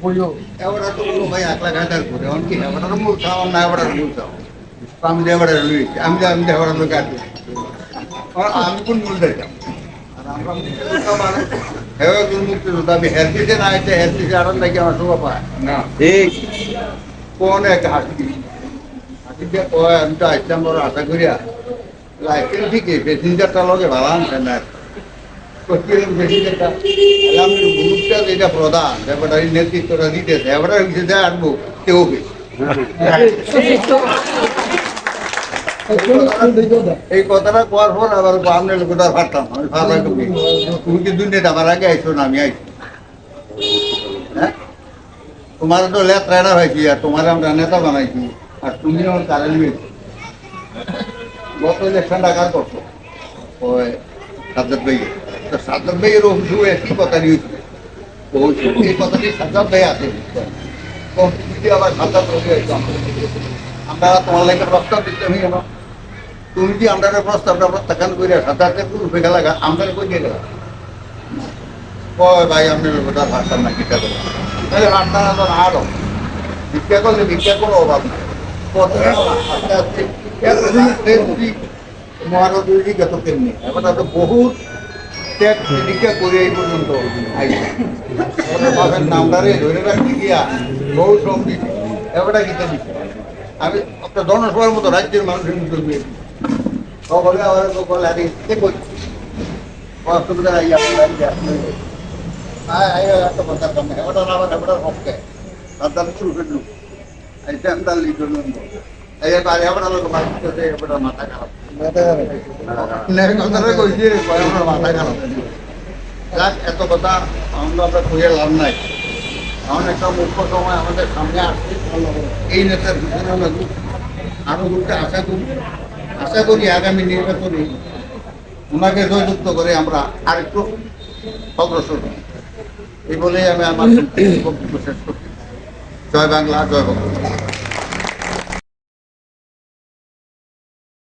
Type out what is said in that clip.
বইও এবারে তো বলল ভাই এক লাখ হাজার করে এমন কি এবারে মূল খাওয়া না এবারে মূল খাওয়া আমি দেওয়ারে লুইছি আমি আমি দেওয়ারে লোক আর আমি কোন মূল দিতাম আমরা মুক্তিযোদ্ধা মানে কোন মুক্তিযোদ্ধা আমি হেলথিতে না আইতে হেলথিতে আরাম লাগে আমার শোভা পায়? না। ঠিক কোন এক হাসি হাসিতে কয় আমি তো আসলাম বড় আশা করিয়া। লাইসেন্স ঠিকই প্যাসেঞ্জারটা লগে ভালো আনছেন না প্রধান ব্যাপারটা এই কথাটা কোয়ার পর আবার লোকটা ভাবতাম আমি ভাবা কবি তুমি কি দুনিয়াতে আমার আগে আইছো না আমি আইছি? হ্যাঁ? তোমার তো লেট রায়না হয়েছি, আর তোমার আমরা নেতা বানাইছি, আর তুমি আমার কারেন্ট নিয়েছি গত ইলেকশন ডাকার করছ ওই সাজ্জাদ ভাই ভাইয়ের অভিযোগ একই কথা নিয়েছিল বলছিল এই কথাটি সাজ্জাদ ভাই আছে তো যদি আবার ভাই আমরা তোমার লাগে প্রস্তাব দিতে হই তুমি যে আমরা প্রস্তাবটা প্রত্যাখ্যান করে সাঁতারতে রূপে গেলা আমরা কই দিয়ে গেলাম কয় ভাই আপনি ওটা ভাবতাম না ভিক্ষা করে তাহলে আরও ভিক্ষা করলে ভিক্ষা কোনো অভাব কেমনি তো বহুত ত্যাগ ভিক্ষা করে এই পর্যন্ত বাপের নামদারে ধরে রাখতে গিয়া বহু শ্রম দিচ্ছে এবারটা গীতা দিচ্ছে আমি একটা জনসভার মতো রাজ্যের মানুষের মতো দিয়েছি সকলে লোকাল আরে দেখো অসুবিধা নাই আপনার আয় এত কথা কম এবারটা আবার এবারটা হককে তার শুরু করলু এই সেন্টার লিজন এই বারে এবারটা লোক মাথা খারাপ। মাথা কথা আমরা আমরা লাভ নাই। মুখ্য সময় আমাদের সামনে এই নেতার পিছনে আমরা আরও আশা করি আশা করি আগামী নির্বাচনে ওনাকে জয়যুক্ত করে আমরা আরেকটু অগ্রসর। এই বলেই আমি আমার শেষ করছি জয় বাংলা জয় বাংলা